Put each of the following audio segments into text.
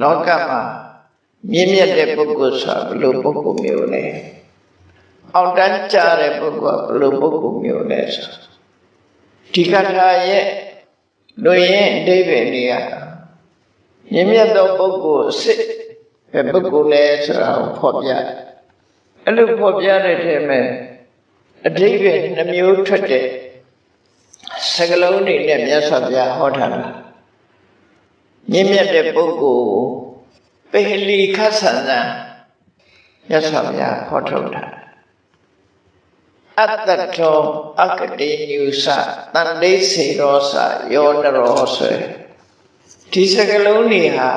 လောကမှာမြင့်မြတ်တဲ့ပုဂ္ဂိုလ်ဆိုတာဘယ်လိုပုဂ္ဂိုလ်မျိုးလဲအောက်တန်းကြတဲ့ပုဂ္ဂိုလ်ကဘယ်လိုပုဂ္ဂိုလ်မျိုးလဲဆိုဒီကထာရဲ့လူရင်အဓိပ္ပာယ်တွေကမြင့်မြတ်သောပုဂ္ဂိုလ်အစစ်ပဲပုဂ္ဂိုလ်လဲဆိုတာကိုဖော်ပြတယ်အဲ့လိုဖော်ပြတဲ့ထဲမှာအဓိပ္ပာယ်နှမျိုးထွက်တဲ့စကလုံးတွေနဲ့မြတ်စွာဘုရားဟောထားတာ မြင့်မြတ်တဲ့ပုဂ္ဂိုလ်ကိုပေလီခတ်ဆန်ဆန်မြတ်စွာဘုရားဟောထုတ်တာအတ္တတောအကတိညုစတန်တိစေရောစယောနရောဆွေဒီစကလုံးတွေဟာ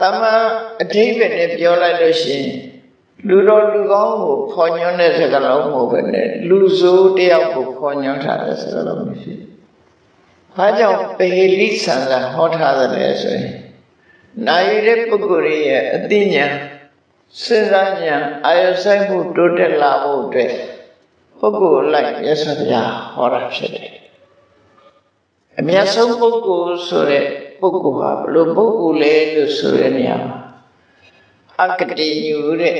တမန်အဓိပ္ပာယ်နဲ့ပြောလိုက်လို့ရှိရင်လူတော်လူကောင်းကိုခေါ်ညွှန်းတဲ့စကားလုံးမဟုတ်ပဲနဲ့လူဆိုးတယောက်ကိုခေါ်ညွှန်းထားတဲ့စကားလုံးမရှိဘူး။ ဘာကြောင့်ပေလိဆန်ဆန်ဟောထားတယ်လဲဆိုရင်နိုင်တဲ့ပုဂ္ဂိုလ်ရဲ့အသိဉာဏ်စဉ်းစားဉာဏ်အာယုဆိုင်မှုတိုးတက်လာဖို့အတွက်ပုဂ္ဂိုလ်လိုက်မြတ်စွာဘုရားဟောတာဖြစ်တယ်။အမြတ်ဆုံးပုဂ္ဂိုလ်ဆိုတဲ့ပုဂ္ဂိုလ်ဟာဘယ်လိုပုဂ္ဂိုလ်လဲလို့ဆိုတဲ့နေရာမှာအကတိညူတဲ့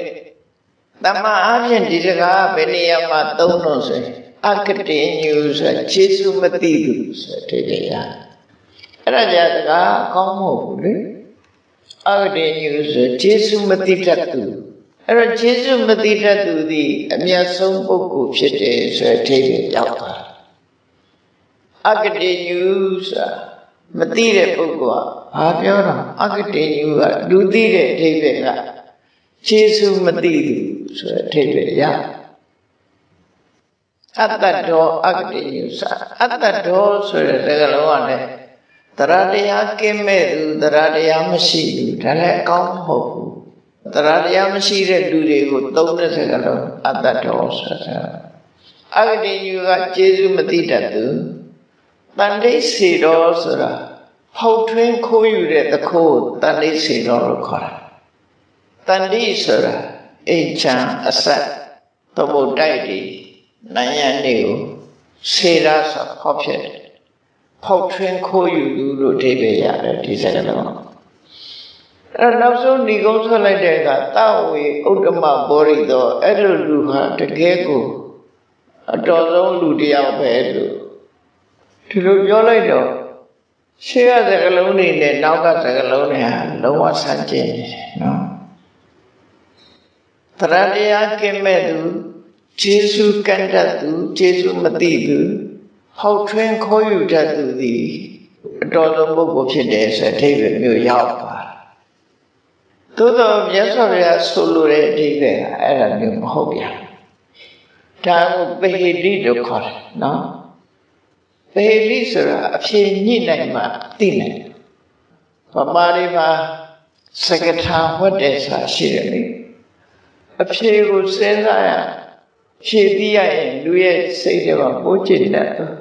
တမန်အားဖြင့်ဒီစကားဘယ်နေရာမှာသုံးလို့ဆိုရင် အကတိညူဆိုခြေဆုမသိဘူးဆိုတဲ့တရားအဲ့ဒါကြစကားအကောင်းမဟုတ်ဘူးလေအကတိညူဆိုခြေဆုမသိတတ်သူအဲ့တော့ခြေဆုမသိတတ်သူသည်အမြတ်ဆုံးပုဂ္ဂိုလ်ဖြစ်တယ်ဆိုတဲ့အထိပ္ပာယ်ရောက်သွားတယ်အကတိညူဆိုတာမသိတဲ့ပုဂ္ဂိုလ်ကဘာပြောတာအကတိညူကလူသိတဲ့အထိပ္ပာယ်ကခြေဆုမသိသူဆိုတဲ့အထိပ္ပာယ်ရ အတ္တတော်အကတိညုစအတ္တတော်ဆိုတဲ့စကားလုံးကလည်းတရားတရားကင်းမဲ့သူတရားတရားမရှိဘူးဒါလည်းအကောင်းမဟုတ်ဘူးတရားတရားမရှိတဲ့လူတွေကိုသုံးတဲ့စကားလုံးအတ္တတော်ဆိုတာအကတိညုကကျေစုမသိတတ်သူတန်တိစေတော်ဆိုတာဖောက်ထွင်းခိုးယူတဲ့သခိုးတန်တိစေတော်လို့ခေါ်တာတန်တိဆိုတာအိမ်ချမ်းအဆက်သမုတ်တိုက်တွေ နိုင်ရနေကိုစေရာဆိုဖောက်ဖြစ်တယ်ဖောက်ထွင်းခိုးယူသူလို့အဓိပ္ပာယ်ရတယ်ဒီစကားလုံးအဲနောက်ဆုံးဏီကုန်းဆွလိုက်တဲ့အခါတဝေဥဒ္ဓမဘောရိသောအဲ့လိုလူဟာတကယ်ကိုအတော်ဆုံးလူတစ်ယောက်ပဲလို့ဒီလိုပြောလိုက်တော့ရှေ့ကစကားလုံးတွေနဲ့နောက်ကစကားလုံးတွေဟာလုံးဝဆန့်ကျင်နေတယ်နော်တရားတရားကင်းမဲ့သူ ဂျေစုကန့်တတ်သူဂျေစုမသိသူဟောက်ထွင်းခိုးယူတတ်သူသည်အတော်ဆုံးပုဂ္ဂိုလ်ဖြစ်တယ်ဆိုတဲ့အဓိပ္ပာယ်မျိုးရောက်သွားတာသို့တော့မြတ်စွာဘုရားဆိုလိုတဲ့အဓိပ္ပာယ်ကအဲ့ဒါမျိုးမဟုတ်ဗျာဒါကိုပေဟိတိလို့ခေါ်တယ်နော်ပေဟိတိဆိုတာအဖြေညှိနိုင်မှသိနိုင်တယ်ဗမာတွေမှာစကထာဝတ်တယ်ဆိုတာရှိတယ်လေအဖြေကိုစဉ်းစားရ ဖြေသိရရင်လူရဲ့စိတ်ထဲမှာပိုးကျင်တတ်တယ်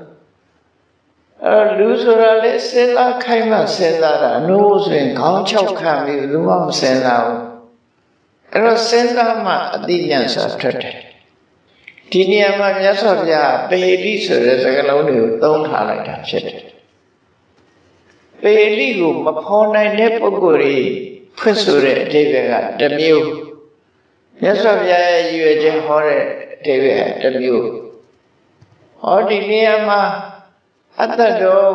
အဲလူဆိုတာလေစဉ်းစားခိုင်းမှစဉ်းစားတာအနိုးဆိုရင်ခေါင်းချောက်ခံပြီးလူမှမစဉ်းစားဘူးအဲ့တော့စဉ်းစားမှအသိဉာဏ်ဆိုတာထွက်တယ်ဒီနေရာမှာမြတ်စွာဘုရားပေလိဆိုတဲ့စကားလုံးတွေကိုသုံးထားလိုက်တာဖြစ်တယ်ပေလိကိုမဖော်နိုင်တဲ့ပုဂ္ဂိုလ်တွေဖွင့်ဆိုတဲ့အဓိပ္ပာယ်ကတစ်မျိုးမြတ်စွာဘုရားရဲ့ရည်ရွယ်ချက်ဟောတဲ့ အဓိပ္ပာယ်တစ်မျိုးဟောဒီနေရာမှာအတ္တတော်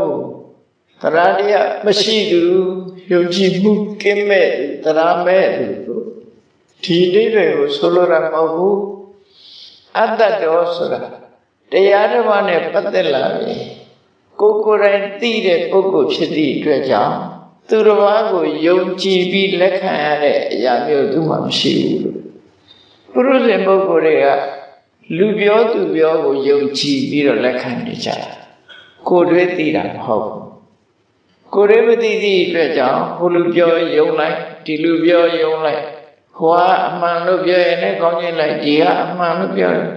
ကိုတရားတရားမရှိသူယုံကြည်မှုကင်းမဲ့တရားမဲ့သူတို့ဒီအဓိပ္ပာယ်ကိုဆိုလိုတာမဟုတ်ဘူးအတ္တတော်ဆိုတာတရားဓမ္မနဲ့ပတ်သက်လာပြီကိုယ်ကိုယ်တိုင်သိတဲ့ပုဂ္ဂိုလ်ဖြစ်သည့်အတွက်ကြောင့်သူတစ်ပါးကိုယုံကြည်ပြီးလက်ခံရတဲ့အရာမျိုးသူမှမရှိဘူးလို့ပုရုဇဉ်ပုဂ္ဂိုလ်တွေက လူပြောသူပြောကိုယုံကြည်ပြီးတော့လက်ခံနေကြတာကိုယ်တွေးသိတာမဟုတ်ဘူးကိုယ်တွေးမသိသည့်အတွက်ကြောင့်ဟိုလူပြောယုံလိုက်ဒီလူပြောယုံလိုက်ဟိုကအမှန်လို့ပြောရင်လည်းကောင်းခြင်းလိုက်ဒီကအမှန်လို့ပြောရင်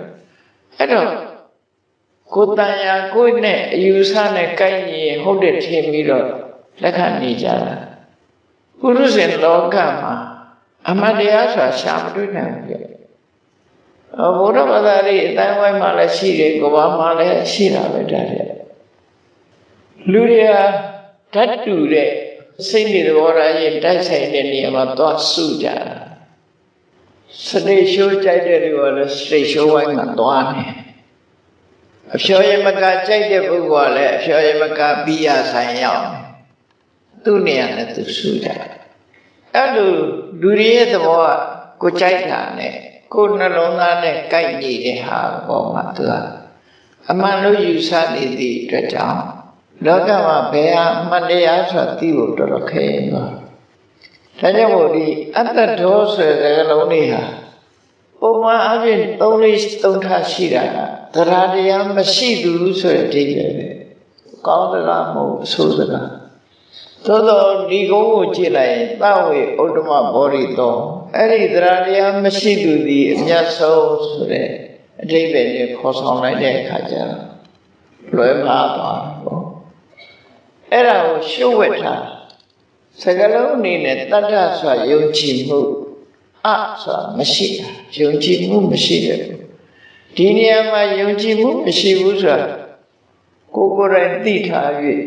အဲ့တော့ကိုယ်တန်ရာကိုယ်နဲ့အယူဆနဲ့ကိုက်ရင်ဟုတ်တယ်ထင်ပြီးတော့လက်ခံနေကြတာပုရုဇဉ်လောကမှာအမှန်တရားဆိုတာရှာမတွေ့နိုင်ဘူးပြ။ ဘုရားဘာသာရေးအတိုင်းဝိုင်းမှာလည်းရှိတယ်၊ကိုယ်ဘာမှာလည်းရှိတာပဲဒါတွေ။လူတွေကဓာတ်တူတဲ့စိတ်နေသဘောထားရင်တိုက်ဆိုင်တဲ့နေရာမှာသွားစုကြတာစနေရှိုးကြိုက်တဲ့လူကလည်းစနေရှိုးဝိုင်းမှာသွားနေအဖျော်ရမကကြိုက်တဲ့ပုဂ္ဂိုလ်ကလည်းအဖျော်ရမကဘီယာဆိုင်ရောက်နေသူ့နေရာနဲ့သူစုကြတယ်အဲ့လိုလူတွေရဲ့သဘောကကိုကြိုက်တာနဲ့ ကိုနှလုံးသားနဲ့ကိုက်ညီတဲ့ဟာပေါ်မှာသူကအမှန်လို့ယူဆနေသည့်အတွက်ကြောင့်လောကမှာဘယ်ဟာအမှန်တရားဆိုတာသိဖို့တော်တော်ခဲရင်သွားဒါကြောင့်မို့ဒီအတ္တဒေါဆိုတဲ့စကားလုံးလေးဟာပုံမှန်အပြင်သုံးလေးသုံးထားရှိတာကတရားတရားမရှိသူဆိုတဲ့အဓိပ္ပာယ်ပဲကောင်းသလားမဟုတ်အဆိုးသလားသို့သောဒီကုန်းကိုကြည့်လိုက်ရင်သဝေဥဒ္ဓမဘောရိတော အဲ့ဒီသရတရားမရှိသူသည်အမျက်ဆုံးဆိုတဲ့အဓိပ္ပာယ်နဲ့ခေါ်ဆောင်လိုက်တဲ့အခါကျတော့လွယ်မှားသွားတယ်ပေါ့အဲ့ဒါကိုရှုပ်ဝက်ထားစကလုံးအနေနဲ့တတ္တဆိုယုံကြည်မှုအဆိုတာမရှိတာယုံကြည်မှုမရှိတယ်ဒီနေရာမှာယုံကြည်မှုမရှိဘူးဆိုတာကိုယ်ကိုယ်တိုင်သိထား၍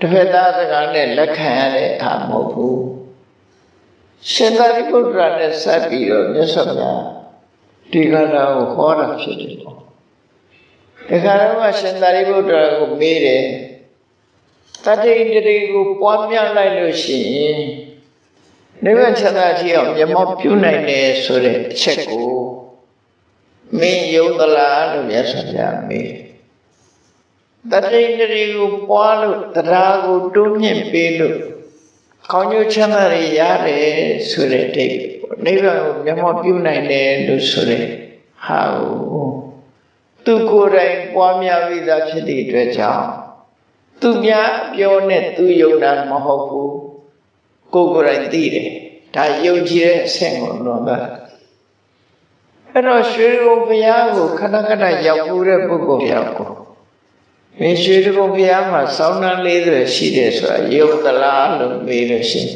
တစ်ဖက်သားစကားနဲ့လက်ခံရတဲ့အခါမဟုတ်ဘူး ရှင်သာရိပုတ္တရာနဲ့ဆက်ပြီးတော့မြတ်စွာဘုရားဒီကရာကိုဟောတာဖြစ်တယ်ပေါ့ဒီကရာကရှင်သာရိပုတ္တရာကိုမေးတယ်တတိတတိကိုပွားများလိုက်လို့ရှိရင်နိဗ္ဗာန်ချမ်းသာခြင်းအောင်မြတ်မောပြုနိုင်တယ်ဆိုတဲ့အချက်ကိုမင်းယုံသလားလို့မြတ်စွာဘုရားမေးတယ်တတိတရီကိုပွားလို့တရားကိုတိုးမြင့်ပေးလို့ ကောင်းကျိုးချမ်းသာတွေရတယ်ဆိုတဲ့ဒိတ်ပေါ့နိဗ္ဗာန်ကိုမျက်မှောက်ပြုနိုင်တယ်လို့ဆိုတဲ့ဟာကိုသူကိုယ်တိုင်ပွားများပြီးသားဖြစ်တဲ့အတွက်ကြောင့်သူများပြောနဲ့သူယုံတာမဟုတ်ဘူးကိုယ်ကိုယ်တိုင်သိတယ်ဒါယုံကြည်တဲ့အဆင့်ကိုလွန်သွားအဲ့တော့ရွှေရုံဘုရားကိုခဏခဏရောက်မှုတဲ့ပုဂ္ဂိုလ်ရောက်ကို မင်းရွှေတကုံဘုရားမှာစောင်းနှမ်းလေးတွေရှိတယ်ဆိုတာယုံသလားလို့မေးလို့ရှိရင်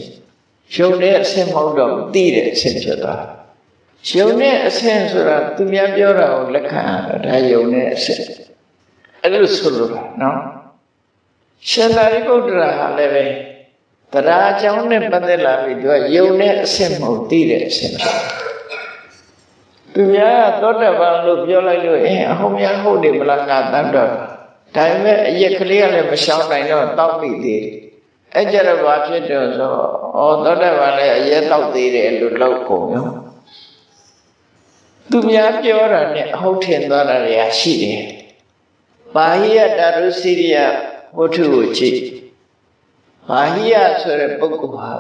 ယုံတဲ့အဆင့်မဟုတ်တော့သိတဲ့အဆင့်ဖြစ်သွားယုံတဲ့အဆင့်ဆိုတာသူများပြောတာကိုလက်ခံရတာဒါယုံတဲ့အဆင့်အဲ့လိုဆိုလိုတာနော်ရှင်သာရိပုတ္တရာဟာလည်းပဲတရားအကြောင်းနဲ့ပတ်သက်လာပြီးသူကယုံတဲ့အဆင့်မဟုတ်သိတဲ့အဆင့်ဖြစ်တယ်သူများကသောတပန်လို့ပြောလိုက်လို့အင်းအဟုတ်များဟုတ်တယ်မလားငါတတ်တော့ ဒါပေမဲ့အရက်ကလေးကလည်းမရှောင်နိုင်တော့တောက်မိသေးတယ်။အဲ့ကြတော့ဘာဖြစ်တယ်ဆိုတော့ဩသောတပန်လည်းအရက်တောက်သေးတယ်လို့လောက်ကုန်ရော။သူများပြောတာနဲ့အဟုတ်ထင်သွားတာတွေရှိတယ်။ဘာဟိယတာရုစီရိယဝတ္ထုကိုကြည့်။ဘာဟိယဆိုတဲ့ပုဂ္ဂိုလ်ဟာ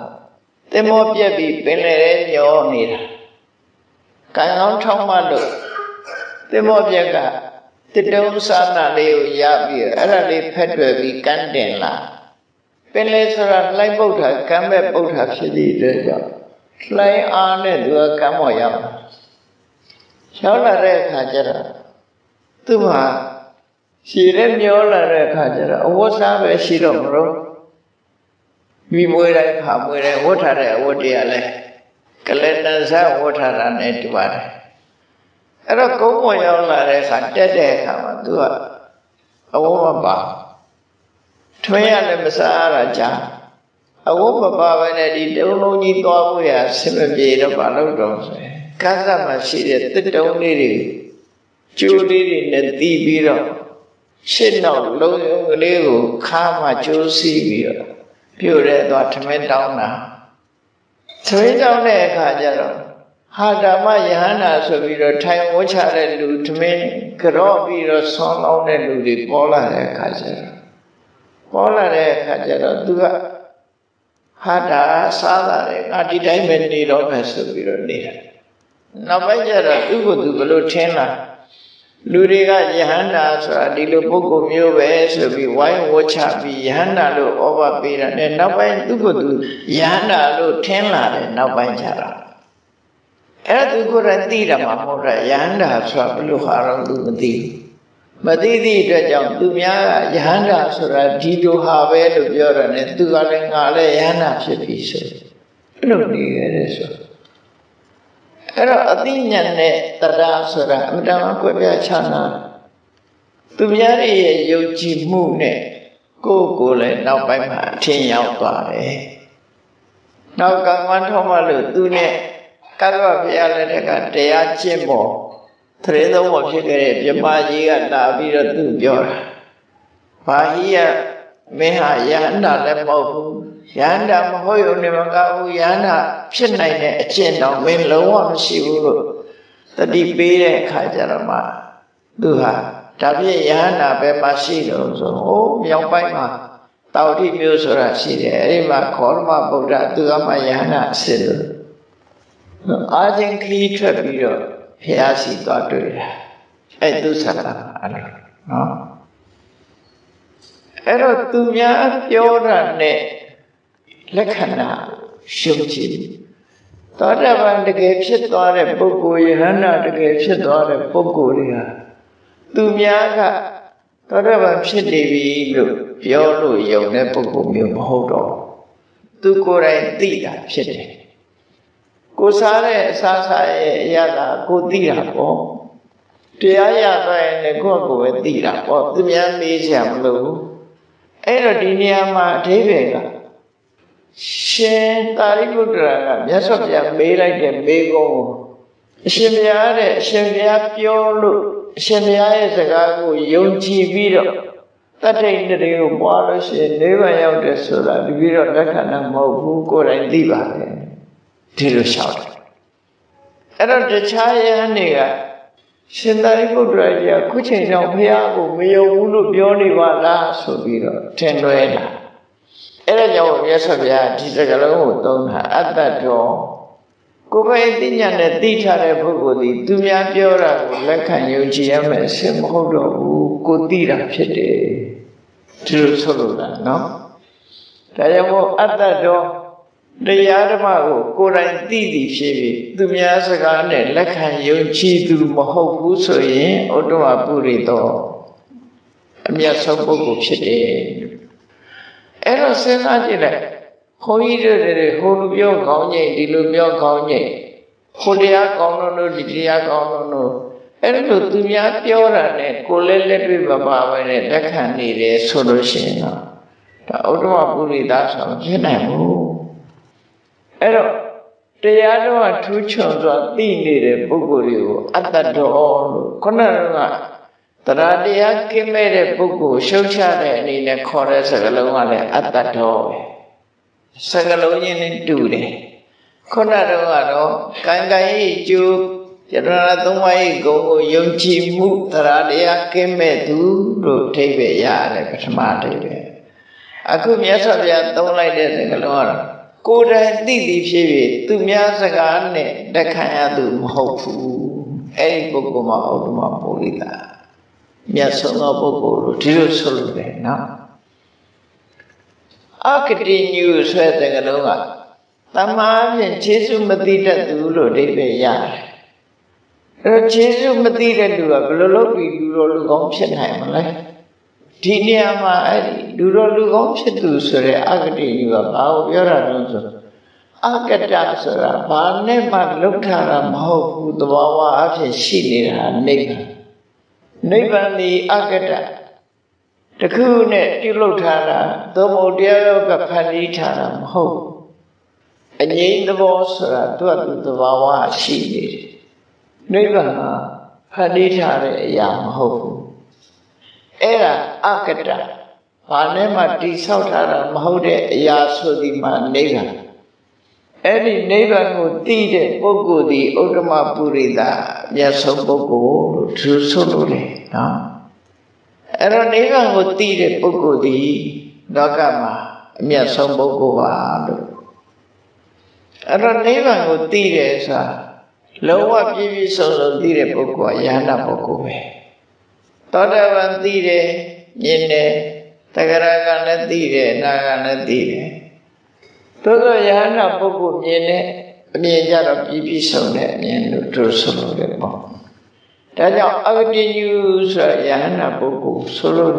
သင်္ဘောပြက်ပြီးပင်လယ်ထဲမျောနေတာ။ကံကောင်းထောင်းမှလို့သင်္ဘောပြက်က တတုံးစာနာလေးကိုရပြီးအဲ့ဒါလေးဖက်တွယ်ပြီးကန်းတင်လာပင်လေဆိုတာလှိုင်းပုတ်တာကမ်းမဲ့ပုတ်တာဖြစ်သည့်အတွက်ကြောင့်လှိုင်းအားနဲ့သူကကမ်းမော်ရောက်ရောက်လာတဲ့အခါကျတော့သူ့မှာရှည်တဲ့မျောလာတဲ့အခါကျတော့အဝတ်စားပဲရှိတော့မလို့မိမွေးတိုင်းခါမွေးတိုင်းဝတ်ထားတဲ့အဝတ်တွေကလည်းကလတန်စားဝတ်ထားတာနဲ့တူပါတယ် အဲ့တော့ကုန်းပေါ်ရောက်လာတဲ့အခါတက်တဲ့အခါမှာသူကအဝတ်မပါထွေးရလည်းမစားရတာကြာအဝတ်မပါဘဲနဲ့ဒီတုံးလုံးကြီးသွားဖို့ရဆင်မပြေတော့ဘာလို့တော့ဆိုရင်ကန်းစမှာရှိတဲ့တစ်တုံးလေးတွေကျိုးလေးတွေနဲ့တီးပြီးတော့ရှင်းတော့လုံးရုံကလေးကိုခါမှကျိုးစီးပြီးတော့ပြုတ်ရဲသွားထမင်းတောင်းတာထမင်းတောင်းတဲ့အခါကျတော့ ဟာဓမ္မယဟန္တာဆိုပြီးတော့ထိုင်ဝှချတဲ့လူသမင်းကြော့ပြီးတော့ဆွမ်းလောင်းတဲ့လူတွေပေါ်လာတဲ့အခါကျတော့ပေါ်လာတဲ့အခါကျတော့သူကဟာတာစားတာလေငါဒီတိုင်းပဲနေတော့မယ်ဆိုပြီးတော့နေတာနောက်ပိုင်းကျတော့သူ့ကိုယ်သူဘလို့ထင်းလာလူတွေကယဟန္တာဆိုတာဒီလိုပုဂ္ဂိုလ်မျိုးပဲဆိုပြီးဝိုင်းဝှချပြီးယဟန္တာလို့ဩဘပေးတာနဲ့နောက်ပိုင်းသူ့ကိုယ်သူယဟန္တာလို့ထင်းလာတယ်နောက်ပိုင်းကျတော့ အဲ့ဒါသူကိုယ်တိုင်သိတာမှမဟုတ်တာယဟန္တာဆိုတာဘယ်လိုဟာတော့သူမသိဘူးမသိသည့်အတွက်ကြောင့်သူများကယဟန္တာဆိုတာဒီလိုဟာပဲလို့ပြောတယ်နဲ့သူကလည်းငါလည်းယဟန္တာဖြစ်ပြီဆိုအဲ့လိုနေခဲ့တယ်ဆိုအဲ့တော့အသိဉာဏ်နဲ့တရားဆိုတာအမှန်တမ်းကွဲပြားခြားနာသူများရဲ့ယုံကြည်မှုနဲ့ကိုယ့်ကိုယ်လည်းနောက်ပိုင်းမှာအထင်ရောက်သွားတယ်နောက်ကံမထောမလို့သူနဲ့ ကတ္တဝဘုရားလက်ထက်ကတရားကျင့်ဖို့သရေသုံးဖို့ဖြစ်ခဲ့တဲ့မြမကြီးကလာပြီးတော့သူပြောတာဘာဟိယမင်းဟာယန္တာလည်းမဟုတ်ဘူးယန္တာမဟုတ်ရုံနဲ့မကဘူးယန္တာဖြစ်နိုင်တဲ့အကျင့်တော်မင်းလုံးဝမရှိဘူးလို့တတိပေးတဲ့အခါကျတော့မှသူဟာဒါဖြင့်ယန္တာပဲမရှိတော့ဆိုဟိုမြောက်ပိုင်းမှာတောက်တိမျိုးဆိုတာရှိတယ်အဲ့ဒီမှာခောရမဗုဒ္ဓသူကမှယန္တာအစ်လို့ အာချင်းခီးထွက်ပြီးတော့ဖျားစီသွားတွေ့တာအဲ့သူဆလာအဲ့လိုနော်အဲ့တော့သူများပြောတာနဲ့လက္ခဏာရှုပ်ကြည့်သောတာပန်တကယ်ဖြစ်သွားတဲ့ပုဂ္ဂိုလ်ယဟန္တာတကယ်ဖြစ်သွားတဲ့ပုဂ္ဂိုလ်တွေဟာသူများကသောတာပန်ဖြစ်နေပြီလို့ပြောလို့ယုံတဲ့ပုဂ္ဂိုလ်မျိုးမဟုတ်တော့သူကိုယ်တိုင်သိတာဖြစ်တယ် ကိုစားတဲ့အစားစားရဲ့အရသာကိုသိတာပေါ့တရားရသွားရင်လည်းကိုယ့်ကိုယ်ပဲသိတာပေါ့သူများမေးချင်မလို့အဲ့တော့ဒီနေရာမှာအဓိပ္ပာယ်ကရှင်သာရိပုတ္တရာကမြတ်စွာဘုရားမေးလိုက်တဲ့မေးခွန်းကိုအရှင်ဘုရားတဲ့အရှင်ဘုရားပြောလို့အရှင်ဘုရားရဲ့စကားကိုယုံကြည်ပြီးတော့တတ္ထိတ်တွေကိုပွားလို့ရှိရင်နိဗ္ဗာန်ရောက်တယ်ဆိုတာဒီပြီးတော့လက္ခဏာမဟုတ်ဘူးကိုယ်တိုင်သိပါတယ် ဒီလိုလျှောက်တယ်အဲ့တော့တခြားယဟန်တွေကရှင်သာရိပုတ္တရာကြီးကခုချိန်ကြောင့်ဘုရားကိုမယုံဘူးလို့ပြောနေပါလားဆိုပြီးတော့ထင်လွဲတာအဲ့ဒါကြောင့်မြတ်စွာဘုရားဒီစကားလုံးကိုသုံးတာအတ္တတော်ကိုယ်ပိုင်သိညာနဲ့သိထားတဲ့ပုဂ္ဂိုလ်ဒီသူများပြောတာကိုလက်ခံယုံကြည်ရမယ်အရှင်မဟုတ်တော့ဘူးကိုသိတာဖြစ်တယ်ဒီလိုဆိုလို့လားနော်ဒါကြောင့်မို့အတ္တတော် တရားဓမ္မကိုကိုယ်တိုင်သိသိဖြစ်ပြီးသူများစကားနဲ့လက်ခံယုံကြည်သူမဟုတ်ဘူးဆိုရင်ဩတ္တဝပုရိသောအမျက်ဆုံးပုဂ္ဂိုလ်ဖြစ်တယ်အဲ့တော့စဉ်းစားကြည့်လိုက်ခွန်ကြီးတို့တွေဟိုလိုပြောကောင်းကြီးဒီလိုပြောကောင်းကြီးဟိုတရားကောင်းလို့ဒီတရားကောင်းလို့အဲ့လိုသူများပြောတာနဲ့ကိုယ်လည်းလက်တွေ့မပါဘဲနဲ့လက်ခံနေတယ်ဆိုလို့ရှိရင်တော့ဒါဥဒ္ဓဝပုရိသဆိုဖြစ်နိုင်ဘူး အဲ့တော့တရားတော်ကထူးချွန်စွာသိနေတဲ့ပုဂ္ဂိုလ်တွေကိုအတ္တတော်လို့ခုနကတရားတရားကင်းမဲ့တဲ့ပုဂ္ဂိုလ်ရှုတ်ချတဲ့အနေနဲ့ခေါ်တဲ့စကားလုံးကလည်းအတ္တတော်ပဲစကားလုံးချင်းနဲ့တူတယ်ခုနတော့ကတော့ကံကံဤကျိုးယတနာသုံးပါးဤဂုဏ်ကိုယုံကြည်မှုတရားတရားကင်းမဲ့သူလို့အဓိပ္ပာယ်ရတယ်ပထမအဓိပ္ပာယ်အခုမြတ်စွာဘုရားသုံးလိုက်တဲ့စကားလုံးကတော့ ကိုယ်တိုင်သိသိဖြစ်ဖြစ်သူများစကားနဲ့တက်ခံရသူမဟုတ်ဘူးအဲ့ဒီပုဂ္ဂိုလ်မှာဥဒ္ဓမပုရိသမြတ်ဆုံးသောပုဂ္ဂိုလ်လို့ဒီလိုဆိုလို့တယ်နော်အကတိညုဆွဲတဲ့ကလုံးကတမားဖြင့်ခြေဆုမသိတတ်သူလို့အဓိပ္ပာယ်ရတယ်အဲ့တော့ခြေဆုမသိတဲ့လူကဘယ်လိုလုပ်ပြီးလူတော်လူကောင်းဖြစ်နိုင်မလဲ ဒီနေရာမှာအဲ့ဒီလူတော်လူကောင်းဖြစ်သူဆိုတဲ့အကတိညုကဘာကိုပြောတာလဲဆိုတော့အကတဆိုတာဘာနဲ့မှလုတ်ထားတာမဟုတ်ဘူးသဘာဝအဖြစ်ရှိနေတာနိဗ္ဗာန်နိဗ္ဗာန်ဒီအကတတခုနဲ့ပြုလုပ်ထားတာသို့မဟုတ်တရားတော်ကဖန်တီးထားတာမဟုတ်ဘူးအငြိမ်းသဘောဆိုတာသူ့အတူသဘာဝရှိနေတယ်နိဗ္ဗာန်ဟာဖန်တီးထားတဲ့အရာမဟုတ်ဘူး အဲ့ဒါအကတဘာနဲ့မှတိဆောက်ထားတာမဟုတ်တဲ့အရာဆိုဒီမှာနိဗ္ဗာန်အဲ့ဒီနိဗ္ဗာန်ကိုသိတဲ့ပုဂ္ဂိုလ်ဒီဥဒ္ဓမပုရိသမြတ်ဆုံးပုဂ္ဂိုလ်လို့သူဆိုလို့လေနော်အဲ့တော့နိဗ္ဗာန်ကိုသိတဲ့ပုဂ္ဂိုလ်ဒီလောကမှာအမြတ်ဆုံးပုဂ္ဂိုလ်ပါလို့အဲ့တော့နိဗ္ဗာန်ကိုသိတယ်ဆိုတာလုံးဝပြည့်ပြည့်စုံစုံသိတဲ့ပုဂ္ဂိုလ်ကယန္တာပုဂ္ဂိုလ်ပဲ သောတာပန်သိတယ်မြင်တယ်တဂရကလည်းသိတယ်အနာကလည်းသိတယ်သို့သောယဟနာပုဂ္ဂိုလ်မြင်တဲ့အမြင်ကြတော့ပြည့်ပြည့်စုံတဲ့အမြင်လို့သူဆိုလို့တယ်ပေါ့ဒါကြောင့်အဂတိညုဆိုရယဟနာပုဂ္ဂိုလ်ဆိုလို့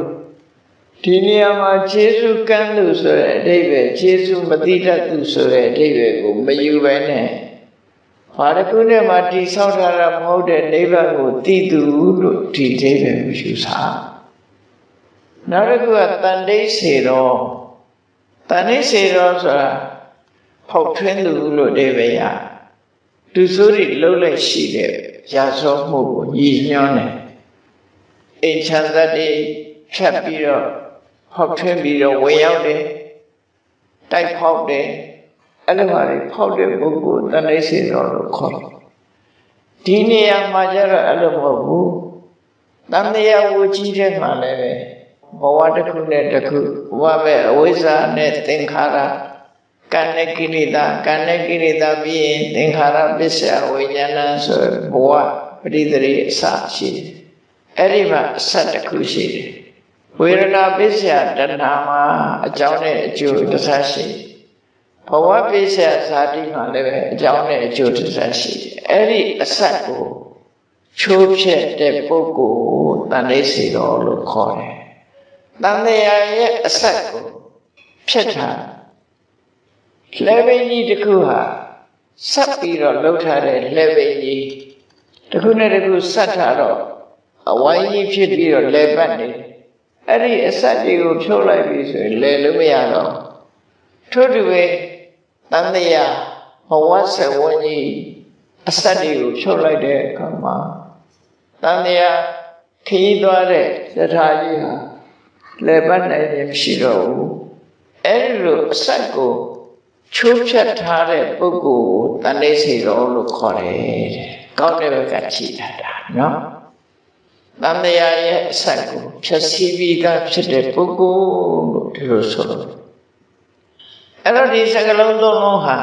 ဒီနေရာမှာခြေဆုကမ်းလို့ဆိုတဲ့အဓိပ္ပာယ်ခြေဆုမတိတတ်သူဆိုတဲ့အဓိပ္ပာယ်ကိုမယူဘဲနဲ့ ဘာတစ်ခုနဲ့မှတိဆောက်ထားတာမဟုတ်တဲ့နိဗ္ဗာန်ကိုသိသူလို့ဒီအဓိပ္ပာယ်ကိုယူဆနောက်တစ်ခုကတန်တိတ်စေတော့တန်တိတ်စေတော့ဆိုတာဖောက်ထွင်းသူလို့အဓိပ္ပာယ်ရသူစိုးတွေလှုပ်လိုက်ရှိတဲ့ရာဇောမှုကိုရည်ညွှန်းတယ်အိမ်ချမ်းသက်တွေဖြတ်ပြီးတော့ဖောက်ထွင်းပြီးတော့ဝင်ရောက်တယ်တိုက်ဖောက်တယ် အဲ့လိုဟာတွေဖောက်တဲ့ပုဂ္ဂိုလ်တန်တိတ်စေတော့လို့ခေါ်တယ်ဒီနေရာမှာကျတော့အဲ့လိုမဟုတ်ဘူးတန်တရားဝကြီးတဲ့မှာလည်းပဲဘဝတစ်ခုနဲ့တစ်ခုဘဝပဲအဝိဇ္ဇာနဲ့သင်္ခါရကံနဲ့ကိလေသာကံနဲ့ကိလေသာပြီးရင်သင်္ခါရပစ္စယဝိညာဏဆိုဘဝပရိသေရိအစရှိတယ်အဲ့ဒီမှာအဆက်တစ်ခုရှိတယ်ဝေဒနာပစ္စယတဏှာမှာအကြောင်းနဲ့အကျိုးတစ်ဆက်ရှိတယ် ဘဝပစ္စယဇာတိမှာလည်းပဲအကြောင်းနဲ့အကျိုးတစ်ဆက်ရှိတယ်အဲ့ဒီအဆက်ကိုချိုးဖြက်တဲ့ပုဂ္ဂိုလ်ကိုတန်လေးစီတော်လို့ခေါ်တယ်။တန်တရားရဲ့အဆက်ကိုဖြက်တာလဲပင်ကြီးတစ်ခုဟာဆက်ပြီးတော့လှုပ်ထားတဲ့လဲပင်ကြီးတစ်ခုနဲ့တစ်ခုဆက်ထားတော့အဝိုင်းကြီးဖြစ်ပြီးတော့လဲပတ်နေတယ်။အဲ့ဒီအဆက်တွေကိုဖြုတ်လိုက်ပြီဆိုရင်လဲလို့မရတော့ထို့တူပဲ တန်တရားဘဝဆဝန်းကြီးအဆက်တွေကိုဖြုတ်လိုက်တဲ့အခါမှာတန်တရားခရီးသွားတဲ့ယထာကြီးဟာလေပတ်နိုင်ခြင်းမရှိတော့ဘူးအဲ့ဒီလိုအဆက်ကိုချိုးဖြတ်ထားတဲ့ပုဂ္ဂိုလ်ကိုတန်လေးစီတော်လို့ခေါ်တယ်တဲ့ကောင်းတဲ့ဘက်ကကြည့်တာဒါနော်တန်တရားရဲ့အဆက်ကိုဖြတ်စည်းပြီးသားဖြစ်တဲ့ပုဂ္ဂိုလ်လို့ဒီလိုဆိုလို့ အဲ့တော့ဒီစကလုံးသုံးလုံးဟာ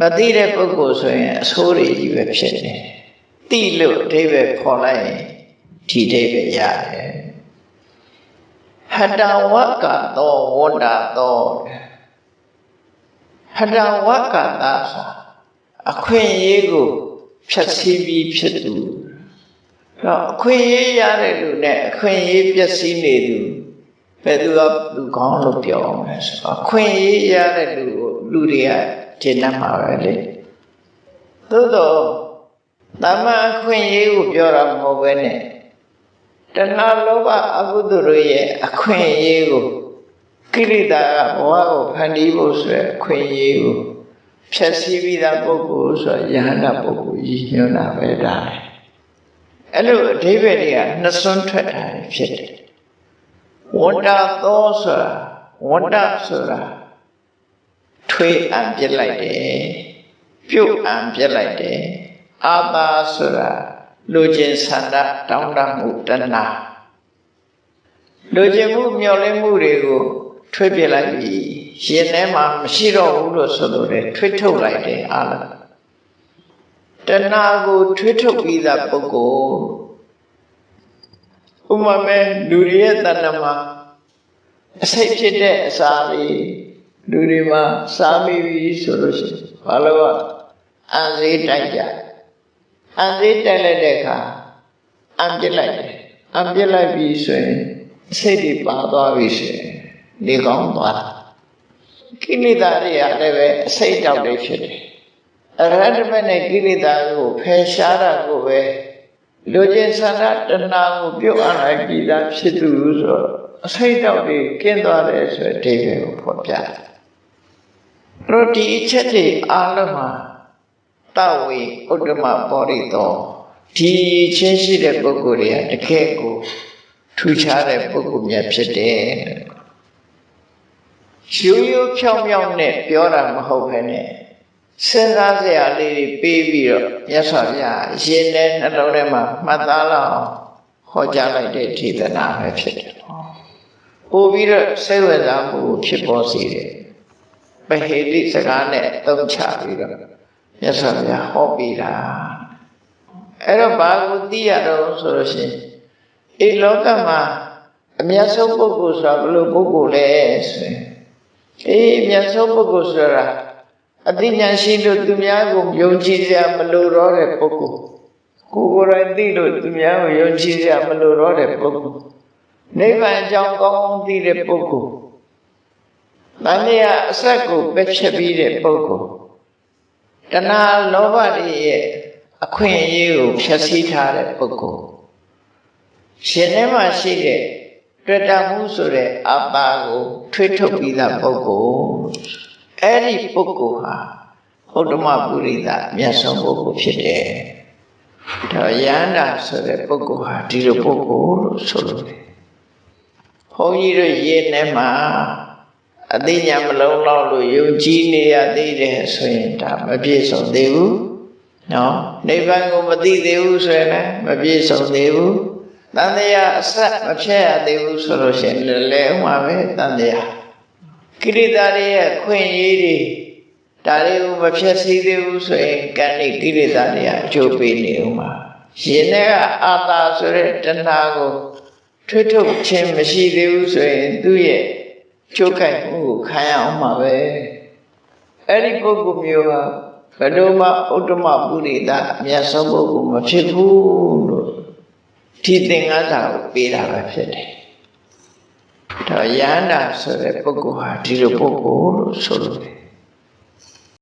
မသိတဲ့ပုဂ္ဂိုလ်ဆိုရင်အဆိုးတွေကြီးပဲဖြစ်နေတယ်တိလို့အဓိပ္ပာယ်ခေါ်လိုက်ရင်ဒီအဓိပ္ပာယ်ရတယ်ဟတဝကသောဝတ္တသောဟတဝကတာဆိုအခွင့်အရေးကိုဖြတ်စည်းပြီးဖြစ်သူတော့အခွင့်အရေးရတဲ့လူနဲ့အခွင့်အရေးပျက်စီးနေသူ ဘယ်သူကလူကောင်းလို့ပြောအောင်လဲဆိုတော့အခွင့်အရေးရတဲ့လူကိုလူတွေကကျင့်တတ်မှာပဲလေသို့တော့တမန်အခွင့်အရေးကိုပြောတာမဟုတ်ပဲနဲ့တဏှာလောဘအကုသိုလ်တို့ရဲ့အခွင့်အရေးကိုကိလေသာကဘဝကိုဖန်တီးဖို့ဆိုရယ်အခွင့်အရေးကိုဖြည့်ဆည်းပြီးသားပုဂ္ဂိုလ်ဆိုရယ်ယဟန္တာပုဂ္ဂိုလ်ကြီးညွှန်းတာပဲဒါပဲအဲ့လိုအဓိပ္ပာယ်တွေကနှစ်စွန်းထွက်တာဖြစ်တယ် ဝတ္တသောဆိုတာဝတ္တဆိုတာထွေးအံပြစ်လိုက်တယ်ပြုတ်အံပြစ်လိုက်တယ်အာသာဆိုတာလူချင်းဆန္ဒတောင်းတမှုတဏှာလူချင်းမှုမျောလင်းမှုတွေကိုထွေးပြလိုက်ပြီရှင်ထဲမှာမရှိတော့ဘူးလို့ဆိုလို့လေထွေးထုတ်လိုက်တယ်အားလားတဏှာကိုထွေးထုတ်ပြီးသားပုဂ္ဂိုလ် ဥပမာမဲ့လူတွေရဲ့တဏှာမှာအစိတ်ဖြစ်တဲ့အစာလေးလူတွေမှာစားမိပြီဆိုလို့ရှိရင်ဘာလို့ကအံသေးတိုက်ကြအန်သေးတက်လိုက်တဲ့အခါအန်ပြစ်လိုက်တယ်အန်ပြစ်လိုက်ပြီဆိုရင်စိတ်တွေပါသွားပြီဆိုရင်ဒီကောင်းသွားတာကိလေသာတွေကလည်းပဲအစိတ်တောက်တွေဖြစ်တယ်အရဟတမနဲ့ကိလေသာကိုဖယ်ရှားတာကိုပဲ လူချင်းဆန္ဒတဏှာကိုပြုတ်အပ်လိုက်ပြီးသားဖြစ်သူဆိုတော့အစိတ်တောက်တွေကင်းသွားတယ်ဆိုတဲ့အဓိပ္ပာယ်ကိုဖော်ပြတယ်အဲ့တော့ဒီအချက်တွေအားလုံးမှာတဝေဥဒ္ဓမပောရိတောဒီချင်းရှိတဲ့ပုဂ္ဂိုလ်တွေကတကယ်ကိုထူခြားတဲ့ပုဂ္ဂိုလ်များဖြစ်တယ်ရိုးရိုးဖြောင်းဖြောင်းနဲ့ပြောတာမဟုတ်ဘဲနဲ့ စဉ်းစားစရာလေးတွေပေးပြီးတော့မြတ်စွာဘုရားရှင်တဲ့နှလုံးထဲမှာမှတ်သားလောက်အောင်ဟောကြားလိုက်တဲ့ထေသနာပဲဖြစ်တယ်။ပို့ပြီးတော့စိတ်ဝင်စားမှုဖြစ်ပေါ်စေတယ်။ပဟေတိစကားနဲ့သုံးချပြီးတော့မြတ်စွာဘုရားဟောပေးတာအဲ့တော့ဘာကိုသိရတော့ဆိုလို့ရှိရင်ဒီလောကမှာအမျက်ဆုံးပုဂ္ဂိုလ်ဆိုတာဘယ်လိုပုဂ္ဂိုလ်လဲဆိုရင်အေးအမျက်ဆုံးပုဂ္ဂိုလ်ဆိုတာ အသိဉာဏ်ရှိလို့သူများကိုယုံကြည်စရာမလိုတော့တဲ့ပုဂ္ဂိုလ်ကိုယ်ကိုယ်တိုင်သိလို့သူများကိုယုံကြည်စရာမလိုတော့တဲ့ပုဂ္ဂိုလ်နိဗ္ဗာန်အကြောင်းကောင်းကောင်းသိတဲ့ပုဂ္ဂိုလ်တဏှာအဆက်ကိုပယ်ချက်ပြီးတဲ့ပုဂ္ဂိုလ်တဏှာလောဘတွေရဲ့အခွင့်အရေးကိုဖျက်ဆီးထားတဲ့ပုဂ္ဂိုလ်ရှင်ထဲမှာရှိတဲ့ဒတွေ့တာမှုဆိုတဲ့အတ္တကိုထွေးထုတ်ပြီးသားပုဂ္ဂိုလ် အဲ့ဒီပုဂ္ဂိုလ်ဟာဥဒ္ဓမပုရိသမြတ်ဆုံးပုဂ္ဂိုလ်ဖြစ်တယ်ဒါယန္တာဆိုတဲ့ပုဂ္ဂိုလ်ဟာဒီလိုပုဂ္ဂိုလ်လို့ဆိုလို့တယ်ဘုန်းကြီးတို့ရေထဲမှာအသိဉာဏ်မလုံးလောက်လို့ယုံကြည်နေရသေးတယ်ဆိုရင်ဒါမပြည့်စုံသေးဘူးနော်နိဗ္ဗာန်ကိုမသိသေးဘူးဆိုရင်လည်းမပြည့်စုံသေးဘူးတန်တရားအဆက်မဖြတ်ရသေးဘူးဆိုလို့ရှိရင်လည်းလဲဥမှာပဲတန်တရား ကိရိတာတွေရဲ့ခွင့်ရည်တွေဒါတွေကိုမဖြတ်စည်းသေးဘူးဆိုရင်ကံဤကိရိတာတွေကအကျိုးပေးနေဥမှာရှင်တဲ့ကအာတာဆိုတဲ့တဏှာကိုထွေးထုတ်ခြင်းမရှိသေးဘူးဆိုရင်သူ့ရဲ့ကျိုးကိုက်မှုကိုခံရအောင်မှာပဲအဲ့ဒီပုဂ္ဂိုလ်မျိုးဟာဘယ်တော့မှဥတ္တမပုရိသမြတ်ဆုံးပုဂ္ဂိုလ်မဖြစ်ဘူးလို့ဒီသင်္ကန်းစာကိုပေးတာပဲဖြစ်တယ်။ ဒါယန္တာဆိုတဲ့ပုဂ္ဂိုလ်ဟာဒီလိုပုဂ္ဂိုလ်လို့ဆိုလို့တယ်